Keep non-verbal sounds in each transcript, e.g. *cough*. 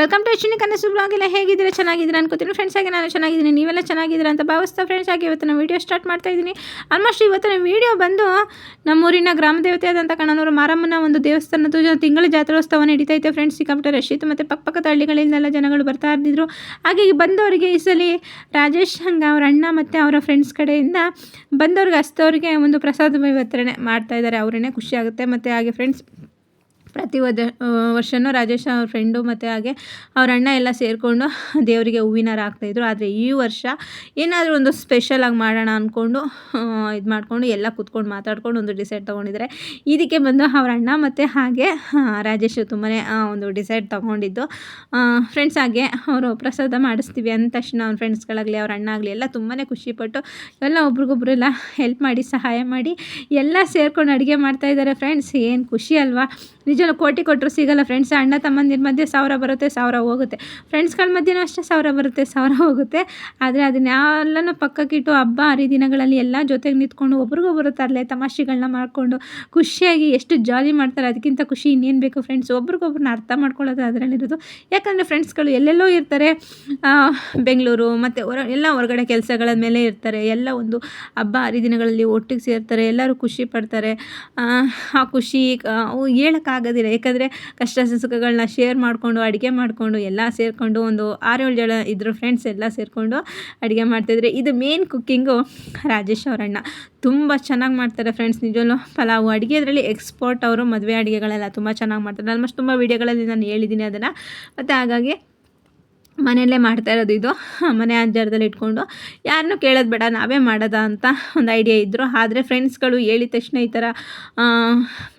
Welcome to Ashwini Kannada blog ಎಲ್ಲ ಹೇಗಿದ್ದೀರಾ? ಚೆನ್ನಾಗಿದ್ದೀರಾ ಅನ್ಕೋತೀನಿ. ಫ್ರೆಂಡ್ಸ್ ಆಗಿ ನಾನು ಚೆನ್ನಾಗಿದ್ದೀನಿ. ನೀವೆಲ್ಲ ಚೆನ್ನಾಗಿದ್ದೀರಾ ಅಂತ ಭಾವಿಸ್ತಾ ಫ್ರೆಂಡ್ಸ್ ಆಗಿ ಇವತ್ತಿನ ವೀಡಿಯೋ ಸ್ಟಾರ್ಟ್ ಮಾಡ್ತಾ ಇದ್ದೀನಿ. ಆಲ್ಮೋಸ್ಟ್ ಇವತ್ತಿನ ವೀಡಿಯೋ ಬಂದು ನಮ್ಮೂರಿನ ಗ್ರಾಮ ದೇವತೆ ಆದಂಥ ಕಣ್ಣನೂರು ಮಾರಮ್ಮನ ಒಂದು ದೇವಸ್ಥಾನದ ತಿಂಗಳ ಜಾತ್ರೋತ್ಸವ ನಡೀತಾ ಇತ್ತು ಫ್ರೆಂಡ್ಸ್ ಸಿಕ್ಕಾಪಟ್ಟೆ ರಶ್ ಇತ್ತು. ಮತ್ತು ಪಕ್ಕಪಕ್ಕದ ಹಳ್ಳಿಗಳಿಂದೆಲ್ಲ ಜನಗಳು ಬರ್ತಾ ಇದ್ದಿದ್ರು. ಹಾಗೆ ಬಂದವರಿಗೆ ಈ ಸಲ ರಾಜೇಶ್ ಹಂಗ ಅವ್ರ ಅಣ್ಣ ಮತ್ತು ಅವರ ಫ್ರೆಂಡ್ಸ್ ಕಡೆಯಿಂದ ಬಂದವ್ರಿಗೆ ಹಸ್ತವ್ರಿಗೆ ಒಂದು ಪ್ರಸಾದ ವಿತರಣೆ ಮಾಡ್ತಾ ಇದ್ದಾರೆ. ಅವರೇನೆ ಖುಷಿ ಆಗುತ್ತೆ. ಮತ್ತು ಹಾಗೆ ಫ್ರೆಂಡ್ಸ್ ಪ್ರತಿ ವದ ವರ್ಷವೂ ರಾಜೇಶ್ ಅವ್ರ ಫ್ರೆಂಡು ಮತ್ತು ಹಾಗೆ ಅವ್ರ ಅಣ್ಣ ಎಲ್ಲ ಸೇರಿಕೊಂಡು *laughs* ದೇವರಿಗೆ ಹೂವಿನ ಹಾರ ಹಾಕ್ತಾಯಿದ್ರು ಆದರೆ ಈ ವರ್ಷ ಏನಾದರೂ ಒಂದು ಸ್ಪೆಷಲಾಗಿ ಮಾಡೋಣ ಅಂದ್ಕೊಂಡು ಇದು ಮಾಡಿಕೊಂಡು ಎಲ್ಲ ಕೂತ್ಕೊಂಡು ಮಾತಾಡ್ಕೊಂಡು ಒಂದು ಡಿಸೈಡ್ ತೊಗೊಂಡಿದ್ದಾರೆ ಇದಕ್ಕೆ ಬಂದು ಅವ್ರ ಅಣ್ಣ ಮತ್ತು ಹಾಗೆ ರಾಜೇಶು ತುಂಬಾ ಒಂದು ಡಿಸೈಡ್ ತೊಗೊಂಡಿದ್ದು. ಫ್ರೆಂಡ್ಸ್ ಹಾಗೆ ಅವರು ಪ್ರಸಾದ ಮಾಡಿಸ್ತೀವಿ ಅಂದ ತಕ್ಷಣ ಅವ್ರ ಫ್ರೆಂಡ್ಸ್ಗಳಾಗಲಿ ಅವ್ರ ಅಣ್ಣ ಆಗಲಿ ಎಲ್ಲ ತುಂಬಾ ಖುಷಿಪಟ್ಟು ಎಲ್ಲ ಒಬ್ರಿಗೊಬ್ರು ಎಲ್ಲ ಹೆಲ್ಪ್ ಮಾಡಿ, ಸಹಾಯ ಮಾಡಿ ಎಲ್ಲ ಸೇರ್ಕೊಂಡು ಅಡುಗೆ ಮಾಡ್ತಾಯಿದ್ದಾರೆ ಫ್ರೆಂಡ್ಸ್ ಏನು ಖುಷಿ ಅಲ್ವಾ? ನಿಜವೂ ಕೋಟಿ ಕೊಟ್ಟರು ಸಿಗಲ್ಲ ಫ್ರೆಂಡ್ಸ್ ಅಣ್ಣ ತಮ್ಮಂದಿರ ಮಧ್ಯೆ ಸಾವಿರ ಬರುತ್ತೆ ಸಾವಿರ ಹೋಗುತ್ತೆ. ಫ್ರೆಂಡ್ಸ್ಗಳ ಮಧ್ಯೆನೂ ಅಷ್ಟೇ ಸಾವಿರ ಬರುತ್ತೆ ಸಾವಿರ ಹೋಗುತ್ತೆ. ಆದರೆ ಅದನ್ನೆಲ್ಲನೂ ಪಕ್ಕಕ್ಕಿಟ್ಟು ಹಬ್ಬ ಹರಿದಿನಗಳಲ್ಲಿ ಎಲ್ಲ ಜೊತೆಗೆ ನಿಂತ್ಕೊಂಡು ಒಬ್ರಿಗೊಬ್ರು ತರಲೆ ತಮಾಷೆಗಳನ್ನ ಮಾಡಿಕೊಂಡು ಖುಷಿಯಾಗಿ ಎಷ್ಟು ಜಾಲಿ ಮಾಡ್ತಾರೆ. ಅದಕ್ಕಿಂತ ಖುಷಿ ಇನ್ನೇನು ಬೇಕು ಫ್ರೆಂಡ್ಸ್ ಒಬ್ರಿಗೊಬ್ರನ್ನ ಅರ್ಥ ಮಾಡ್ಕೊಳ್ಳೋದು ಅದರಲ್ಲಿರೋದು. ಯಾಕಂದರೆ ಫ್ರೆಂಡ್ಸ್ಗಳು ಎಲ್ಲೆಲ್ಲೋ ಇರ್ತಾರೆ. ಬೆಂಗಳೂರು ಮತ್ತು ಹೊರ ಎಲ್ಲ ಹೊರಗಡೆ ಕೆಲಸಗಳ ಮೇಲೆ ಇರ್ತಾರೆ. ಎಲ್ಲ ಒಂದು ಹಬ್ಬ ಹರಿದಿನಗಳಲ್ಲಿ ಒಟ್ಟಿಗೆ ಸೇರ್ತಾರೆ. ಎಲ್ಲರೂ ಖುಷಿ ಪಡ್ತಾರೆ. ಆ, ಖುಷಿ ಆ, ಹೇಳೋಕ್ಕಾಗೋದಿಲ್ಲ ಯಾಕಂದರೆ ಕಷ್ಟ ಸುಖಗಳನ್ನ ಶೇರ್ ಮಾಡಿಕೊಂಡು, ಅಡುಗೆ ಮಾಡಿಕೊಂಡು, ಎಲ್ಲ ಸೇರಿಕೊಂಡು ಒಂದು ಆರೇಳು ಜನ ಇದ್ರು ಫ್ರೆಂಡ್ಸ್ ಎಲ್ಲ ಸೇರಿಕೊಂಡು ಅಡುಗೆ ಮಾಡ್ತಾಯಿದ್ರೆ ಇದು ಮೇನ್ ಕುಕ್ಕಿಂಗು ರಾಜೇಶ್ ಅವರಣ್ಣ. ತುಂಬ ಚೆನ್ನಾಗಿ ಮಾಡ್ತಾರೆ ಫ್ರೆಂಡ್ಸ್ ನಿಜವಲ್ಲೂ ಪಲಾವು ಅಡುಗೆ ಅದರಲ್ಲಿ ಎಕ್ಸ್ಪೋರ್ಟ್ ಅವರು ಮದುವೆ ಅಡುಗೆಗಳೆಲ್ಲ ತುಂಬ ಚೆನ್ನಾಗಿ ಮಾಡ್ತಾರೆ. ಆಲ್ಮೋಸ್ಟ್ ತುಂಬ ವೀಡಿಯೋಗಳಲ್ಲಿ ನಾನು ಹೇಳಿದ್ದೀನಿ ಅದನ್ನು. ಮತ್ತು ಹಾಗಾಗಿ ಮನೆಯಲ್ಲೇ ಮಾಡ್ತಾ ಇರೋದು ಇದು. *laughs* ಮನೆ ಅಂಜಾರದಲ್ಲಿ ಇಟ್ಕೊಂಡು. ಯಾರನ್ನೂ ಕೇಳೋದು ಬೇಡ, ನಾವೇ ಮಾಡೋದಾ ಅಂತ ಒಂದು ಐಡಿಯಾ ಇದ್ದರು ಆದರೆ ಫ್ರೆಂಡ್ಸ್ಗಳು ಹೇಳಿದ ತಕ್ಷಣ ಈ ಥರ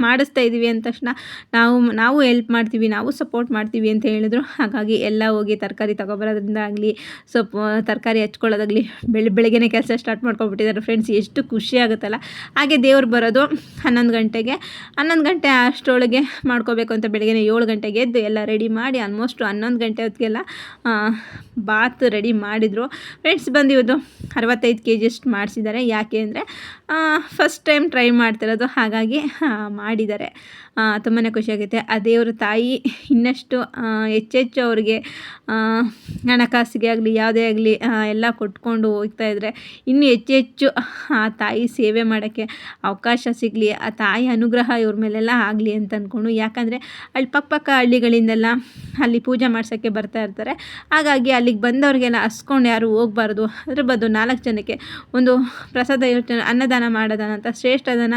ಮಾಡಿಸ್ತಾ ಇದ್ದೀವಿ ಅಂದ ತಕ್ಷಣ ನಾವು ನಾವು ಹೆಲ್ಪ್ ಮಾಡ್ತೀವಿ, ನಾವು ಸಪೋರ್ಟ್ ಮಾಡ್ತೀವಿ ಅಂತ ಹೇಳಿದ್ರು. ಹಾಗಾಗಿ ಎಲ್ಲ ಹೋಗಿ ತರಕಾರಿ ತೊಗೊಬರೋದ್ರಿಂದ ಆಗಲಿ ಸೊಪ್ಪು ತರಕಾರಿ ಹಚ್ಕೊಳ್ಳೋದಾಗಲಿ, ಬೆಳಿ, ಬೆಳಗ್ಗೆನೇ ಕೆಲಸ ಸ್ಟಾರ್ಟ್ ಮಾಡ್ಕೊಬಿಟ್ಟಿದ್ದಾರೆ ಫ್ರೆಂಡ್ಸ್ ಎಷ್ಟು ಖುಷಿ ಆಗುತ್ತಲ್ಲ. ಹಾಗೆ ದೇವ್ರು ಬರೋದು ಹನ್ನೊಂದು ಗಂಟೆಗೆ. ಹನ್ನೊಂದು ಗಂಟೆ ಅಷ್ಟರೊಳಗೆ ಮಾಡ್ಕೋಬೇಕು ಅಂತ ಬೆಳಗ್ಗೆ ಏಳು ಗಂಟೆಗೆ ಎದ್ದು ಎಲ್ಲ ರೆಡಿ ಮಾಡಿ ಆಲ್ಮೋಸ್ಟ್ ಹನ್ನೊಂದು ಗಂಟೆ ಹೊತ್ತಿಗೆಲ್ಲ ಬಾತ್ ರೆಡಿ ಮಾಡಿದರು. ಫ್ರೆಂಡ್ಸ್ ಬಂದು ಇವತ್ತು ಅರವತ್ತೈದು ಕೆ ಜಿಯಷ್ಟು ಮಾಡಿಸಿದ್ದಾರೆ. ಯಾಕೆ ಅಂದರೆ ಫಸ್ಟ್ ಟೈಮ್ ಟ್ರೈ ಮಾಡ್ತಿರೋದು. ಹಾಗಾಗಿ ಮಾಡಿದ್ದಾರೆ. ತುಂಬಾ ಖುಷಿಯಾಗುತ್ತೆ ಆ ದೇವರ ತಾಯಿ ಇನ್ನಷ್ಟು ಹೆಚ್ಚೆಚ್ಚು ಅವ್ರಿಗೆ ಹಣಕಾಸಿಗೆ ಆಗಲಿ, ಯಾವುದೇ ಆಗಲಿ ಎಲ್ಲ ಕೊಟ್ಕೊಂಡು ಹೋಗ್ತಾ ಇದ್ದರೆ ಇನ್ನೂ ಹೆಚ್ಚೆಚ್ಚು ಹೆಚ್ಚು ಆ, ತಾಯಿ ಸೇವೆ ಮಾಡೋಕ್ಕೆ ಅವಕಾಶ ಸಿಗಲಿ, ಆ ತಾಯಿ ಅನುಗ್ರಹ ಇವ್ರ ಮೇಲೆಲ್ಲ ಆಗಲಿ ಅಂತ ಅಂದ್ಕೊಂಡು ಯಾಕಂದರೆ ಅಲ್ಲಿ ಪಕ್ಕ ಪಕ್ಕ ಹಳ್ಳಿಗಳಿಂದೆಲ್ಲ ಅಲ್ಲಿ ಪೂಜೆ ಮಾಡ್ಸೋಕ್ಕೆ ಬರ್ತಾ ಇರ್ತಾರೆ. ಹಾಗಾಗಿ ಅಲ್ಲಿಗೆ ಬಂದವ್ರಿಗೆಲ್ಲ ಹಸ್ಕೊಂಡು ಯಾರು ಹೋಗ್ಬಾರ್ದು. ಅದ್ರ ಬದಲು ನಾಲ್ಕು ಜನಕ್ಕೆ ಒಂದು ಪ್ರಸಾದ ಯೋಚನೆ ಅನ್ನದಾನ ಮಾಡೋದಾನ ಅಂತ ಶ್ರೇಷ್ಠದನ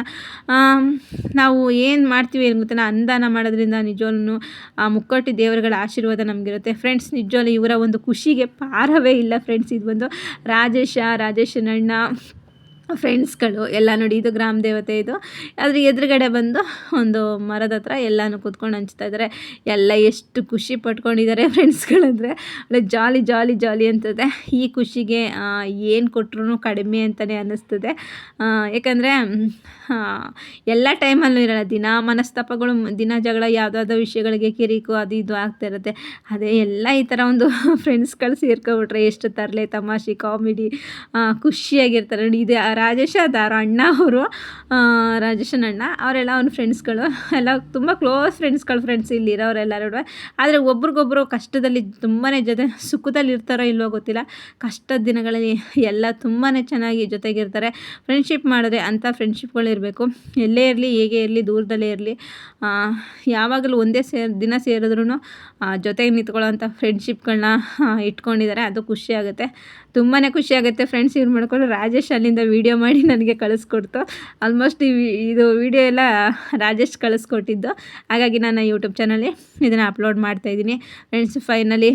ನಾವು ಏನು ಮಾಡ್ತೀವಿ ಏನು ಗೊತ್ತಾ? ಅನ್ನದಾನ ಮಾಡೋದ್ರಿಂದ ನಿಜವೂ ಆ ಮುಕ್ಕಟ್ಟಿ ದೇವರುಗಳ ಆಶೀರ್ವಾದ ನಮಗಿರುತ್ತೆ. ಫ್ರೆಂಡ್ಸ್ ನಿಜವಾಗ್ಲೂ ಇವರ ಒಂದು ಖುಷಿಗೆ ಪಾರವೇ ಇಲ್ಲ. ಫ್ರೆಂಡ್ಸ್ ಇದು ಬಂದು ರಾಜೇಶ, ರಾಜೇಶನಣ್ಣ ಫ್ರೆಂಡ್ಸ್ಗಳು ಎಲ್ಲ ನೋಡಿ, ಇದು ಗ್ರಾಮ ದೇವತೆ ಇದು. ಅದ್ರ ಎದುರುಗಡೆ ಬಂದು ಒಂದು ಮರದ ಹತ್ರ ಎಲ್ಲನೂ ಕೂತ್ಕೊಂಡು ಹಂಚ್ತಾ ಇದ್ದಾರೆ ಎಲ್ಲ ಎಷ್ಟು ಖುಷಿ ಪಟ್ಕೊಂಡಿದ್ದಾರೆ ಫ್ರೆಂಡ್ಸ್ಗಳಂದರೆ ಒಳ್ಳೆ ಜಾಲಿ ಜಾಲಿ ಜಾಲಿ ಅಂತದೆ ಈ ಖುಷಿಗೆ ಏನು ಕೊಟ್ರೂ ಕಡಿಮೆ ಅಂತಲೇ ಅನ್ನಿಸ್ತದೆ ಯಾಕಂದರೆ ಎಲ್ಲ ಟೈಮಲ್ಲೂ ಇರೋಲ್ಲ. ದಿನ ಮನಸ್ತಾಪಗಳು, ದಿನ ಜಗಳ ಯಾವುದಾದ್ರೂ ವಿಷಯಗಳಿಗೆ ಕಿರಿಕು, ಅದು ಇದು ಆಗ್ತಾ ಇರುತ್ತೆ. ಅದೇ ಎಲ್ಲ ಈ ಥರ ಒಂದು *laughs* ಫ್ರೆಂಡ್ಸ್ಗಳು ಸೇರ್ಕೊಬಿಟ್ರೆ ಎಷ್ಟು ತರಲೆ ತಮಾಷೆ, ಕಾಮಿಡಿ ಖುಷಿಯಾಗಿರ್ತಾರೆ. ನೋಡಿ, ಇದೇ ರಾಜೇಶ ದಾರ ಅಣ್ಣ ಅವರು ರಾಜೇಶನ ಅಣ್ಣ, ಅವರೆಲ್ಲ ಅವ್ನ ಫ್ರೆಂಡ್ಸ್ಗಳು ಎಲ್ಲ ತುಂಬ ಕ್ಲೋಸ್ ಫ್ರೆಂಡ್ಸ್ಗಳು ಫ್ರೆಂಡ್ಸ್ ಇಲ್ಲಿರೋರೆಲ್ಲ ಆದರೆ ಒಬ್ರಿಗೊಬ್ರು ಕಷ್ಟದಲ್ಲಿ ತುಂಬಾ ಜೊತೆ, ಸುಖದಲ್ಲಿ ಇರ್ತಾರೋ ಇಲ್ವೋ ಗೊತ್ತಿಲ್ಲ. ಕಷ್ಟದ ದಿನಗಳಲ್ಲಿ ಎಲ್ಲ ತುಂಬಾ ಚೆನ್ನಾಗಿ ಜೊತೆಗಿರ್ತಾರೆ. ಫ್ರೆಂಡ್ಶಿಪ್ ಮಾಡಿದ್ರೆ ಅಂಥ ಫ್ರೆಂಡ್ಶಿಪ್ಗಳು ಇರಬೇಕು. ಎಲ್ಲೇ ಇರಲಿ, ಹೇಗೆ ಇರಲಿ, ದೂರದಲ್ಲೇ ಇರಲಿ ಯಾವಾಗಲೂ ಒಂದೇ ಸೇರ್, ದಿನ ಸೇರಿದ್ರೂ ಜೊತೆಗೆ ನಿಂತ್ಕೊಳ್ಳೋಂಥ ಫ್ರೆಂಡ್ಶಿಪ್ಗಳನ್ನ ಇಟ್ಕೊಂಡಿದ್ದಾರೆ. ಅದು ಖುಷಿ ಆಗುತ್ತೆ. ತುಂಬಾ ಖುಷಿ ಆಗುತ್ತೆ ಫ್ರೆಂಡ್ಸ್ ಇವ್ರು ಮಾಡ್ಕೊಂಡು ರಾಜೇಶ್ ಅಲ್ಲಿಂದ ವೀಡಿಯೋ ಮಾಡಿ ನನಗೆ ಕಳಿಸ್ಕೊಡ್ತು. ಆಲ್ಮೋಸ್ಟ್ ಈ ಇದು ವಿಡಿಯೋ ಎಲ್ಲ ರಾಜೇಶ್ ಕಳಿಸ್ಕೊಟ್ಟಿದ್ದು. ಹಾಗಾಗಿ ನಾನು ಯೂಟ್ಯೂಬ್ ಚಾನಲ್ಲಿ ಇದನ್ನು ಅಪ್ಲೋಡ್ ಮಾಡ್ತಾಯಿದ್ದೀನಿ ಫ್ರೆಂಡ್ಸ್ ಫೈನಲಿ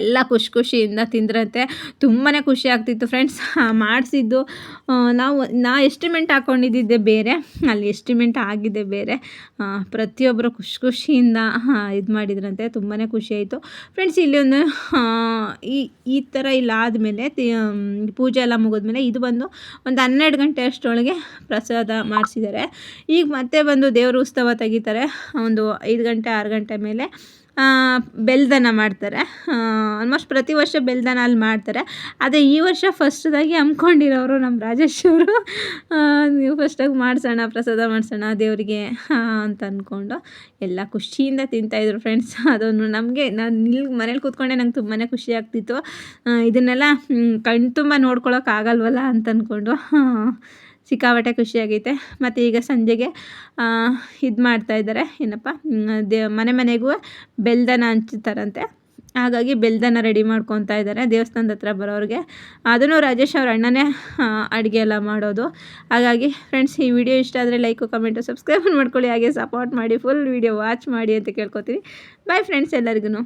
ಎಲ್ಲ ಖುಷಿ ಖುಷಿಯಿಂದ ತಿಂದ್ರಂತೆ. ತುಂಬಾ ಖುಷಿ ಆಗ್ತಿತ್ತು ಫ್ರೆಂಡ್ಸ್ ಮಾಡಿಸಿದ್ದು. ನಾವು, ನಾ ಎಸ್ಟಿಮೆಂಟ್ ಹಾಕ್ಕೊಂಡಿದ್ದೆ ಬೇರೆ. ಅಲ್ಲಿ ಎಸ್ಟಿಮೆಂಟ್ ಆಗಿದೆ ಬೇರೆ. ಪ್ರತಿಯೊಬ್ಬರು ಖುಷಿ ಖುಷಿಯಿಂದ ಇದು ಮಾಡಿದ್ರಂತೆ. ತುಂಬಾ ಖುಷಿ ಆಯಿತು. ಫ್ರೆಂಡ್ಸ್ ಇಲ್ಲಿ ಒಂದು ಈ ಈ ಥರ ಇಲ್ಲ ಆದಮೇಲೆ ಪೂಜೆ ಎಲ್ಲ ಮುಗಿದ್ಮೇಲೆ ಇದು ಬಂದು ಒಂದು ಹನ್ನೆರಡು ಗಂಟೆ ಅಷ್ಟರೊಳಗೆ ಪ್ರಸಾದ ಮಾಡಿಸಿದ್ದಾರೆ. ಈಗ ಮತ್ತೆ ಬಂದು ದೇವ್ರ ಉತ್ಸವ ತೆಗಿತಾರೆ. ಒಂದು ಐದು ಗಂಟೆ, ಆರು ಗಂಟೆ ಮೇಲೆ. ಬೆಲ್ದನ ಮಾಡ್ತಾರೆ. ಆಲ್ಮೋಸ್ಟ್ ಪ್ರತಿ ವರ್ಷ ಬೆಲ್ದನ ಅಲ್ಲಿ ಮಾಡ್ತಾರೆ. ಅದೇ ಈ ವರ್ಷ ಫಸ್ಟ್ದಾಗಿ ಹಮ್ಮಿಕೊಂಡಿರೋರು ನಮ್ಮ ರಾಜೇಶ್ ಅವರು. ನೀವು ಫಸ್ಟಾಗಿ ಮಾಡಿಸೋಣ, ಪ್ರಸಾದ ಮಾಡಿಸೋಣ, ದೇವರಿಗೆ ಅಂತ ಅಂದ್ಕೊಂಡು ಎಲ್ಲ ಖುಷಿಯಿಂದ ತಿಂತಾಯಿದ್ರು ಫ್ರೆಂಡ್ಸ್ ಅದನ್ನು ನಮಗೆ, ನಾನು ನಿಲ್ ಮನೇಲಿ ಕೂತ್ಕೊಂಡೆ ನಂಗೆ ತುಂಬಾ ಖುಷಿ ಆಗ್ತಿತ್ತು. ಇದನ್ನೆಲ್ಲ ಕಣ್ತುಂಬ ತುಂಬ ನೋಡ್ಕೊಳಕ್ಕಾಗಲ್ವಲ್ಲ ಅಂತ ಅಂದ್ಕೊಂಡು ಸಿಕ್ಕಾಪಟ್ಟೆ ಖುಷಿಯಾಗೈತೆ. ಮತ್ತು ಈಗ ಸಂಜೆಗೆ ಇದು ಮಾಡ್ತಾಯಿದ್ದಾರೆ ಏನಪ್ಪ? ದೇ, ಮನೆ ಮನೆಗೂ ಬೆಲ್ದನ ಹಂಚ್ತಾರಂತೆ. ಹಾಗಾಗಿ ಬೆಲ್ದನ ರೆಡಿ ಮಾಡ್ಕೊತಾ ಇದ್ದಾರೆ ದೇವಸ್ಥಾನದ ಹತ್ರ ಬರೋರಿಗೆ. ಅದನ್ನು ರಾಜೇಶ್ ಅವ್ರ ಅಣ್ಣನೇ ಅಡುಗೆ ಎಲ್ಲ ಮಾಡೋದು. ಹಾಗಾಗಿ ಫ್ರೆಂಡ್ಸ್ ಈ ವಿಡಿಯೋ ಇಷ್ಟ ಆದರೆ ಲೈಕು ಕಮೆಂಟು ಸಬ್ಸ್ಕ್ರೈಬ್ ಮಾಡ್ಕೊಳ್ಳಿ. ಹಾಗೆ ಸಪೋರ್ಟ್ ಮಾಡಿ ಫುಲ್ ವಿಡಿಯೋ ವಾಚ್ ಮಾಡಿ ಅಂತ ಕೇಳ್ಕೊತೀನಿ. ಬಾಯ್ ಫ್ರೆಂಡ್ಸ್ ಎಲ್ಲರಿಗೂ